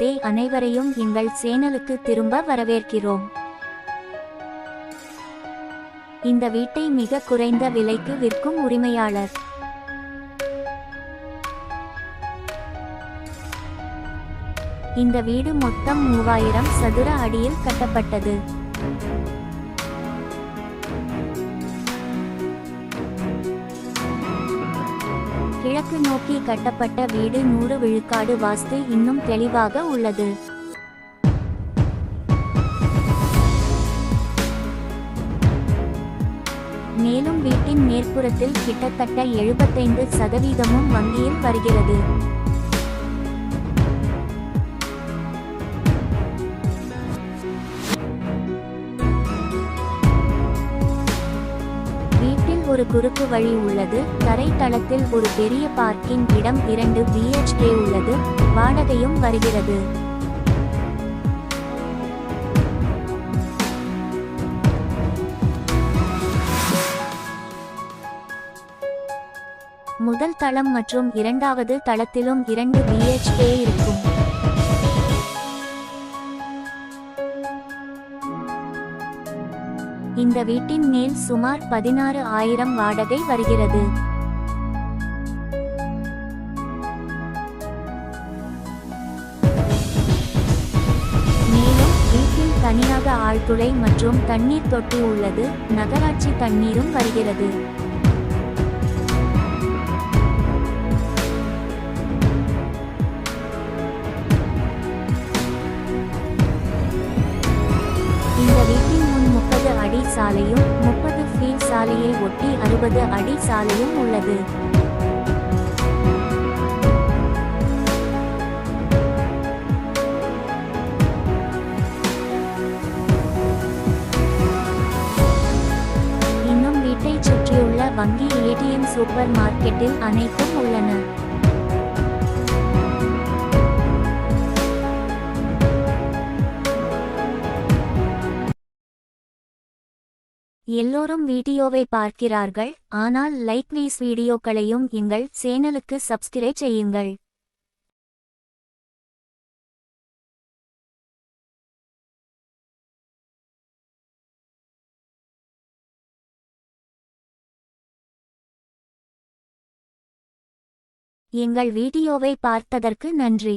தே அனைவரையும் எங்கள் சேனலுக்கு திரும்ப வரவேற்கிறோம். இந்த வீட்டை மிக குறைந்த விலைக்கு விற்கும் உரிமையாளர். இந்த வீடு மொத்தம் மூவாயிரம் சதுர அடியில் கட்டப்பட்டது. கிழக்கு நோக்கி கட்டப்பட்ட வீடு நூறு விழுக்காடு வாஸ்து இன்னும் தெளிவாக உள்ளது. மேலும் வீட்டின் மேற்புறத்தில் கிட்டத்தட்ட எழுபத்தைந்து சதவீதமும் வங்கியில் வருகிறது. ஒரு குறுக்கு வழி உள்ளது. தரைத்தளத்தில் ஒரு பெரிய பார்க்கிங் இடம் இரண்டு பிஹெச்கே உள்ளது. வாடகையும் வருகிறது. முதல் தளம் மற்றும் இரண்டாவது தளத்திலும் இரண்டு பிஹெச்கே இருக்கும். இந்த வீட்டின் மேல் சுமார் பதினாறு ஆயிரம் வாடகை வருகிறது. மேலும் வீட்டில் தனியாக ஆழ்துளை மற்றும் தண்ணீர் தொட்டி உள்ளது. நகராட்சி தண்ணீரும் வருகிறது. முப்பது சாலையை ஒட்டி அறுபது அடி சாலையும் உள்ளது. இன்னும் வீட்டைச் சுற்றியுள்ள வங்கி ஏடிஎம் சூப்பர் மார்க்கெட்டில் அனைத்தும் உள்ளன. எல்லோரும் வீடியோவை பார்க்கிறார்கள் ஆனால் லைக் வீஸ் வீடியோக்களையும் எங்கள் சேனலுக்கு சப்ஸ்கிரைப் செய்யுங்கள். எங்கள் வீடியோவை பார்த்ததற்கு நன்றி.